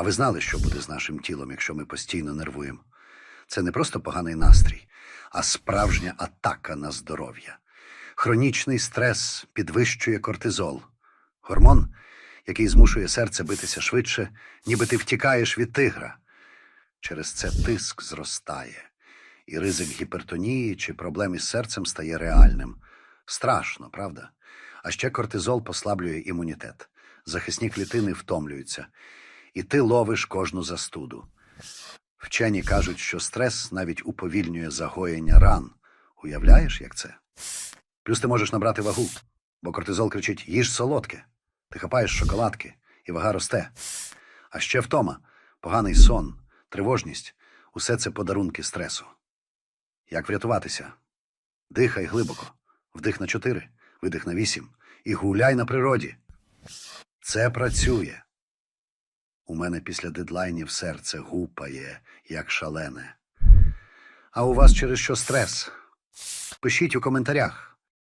А ви знали, що буде з нашим тілом, якщо ми постійно нервуємо? Це не просто поганий настрій, а справжня атака на здоров'я. Хронічний стрес підвищує кортизол, гормон, який змушує серце битися швидше, ніби ти втікаєш від тигра. Через це тиск зростає, і ризик гіпертонії чи проблем із серцем стає реальним. Страшно, правда? А ще кортизол послаблює імунітет. Захисні клітини втомлюються, і ти ловиш кожну застуду. Вчені кажуть, що стрес навіть уповільнює загоєння ран. Уявляєш, як це? Плюс ти можеш набрати вагу, бо кортизол кричить: їж солодке. Ти хапаєш шоколадки, і вага росте. А ще втома, поганий сон, тривожність усе це подарунки стресу. Як врятуватися? Дихай глибоко, вдих на чотири, видих на вісім і гуляй на природі. Це працює. У мене після дедлайнів серце гупає, як шалене. А у вас через що стрес? Пишіть у коментарях.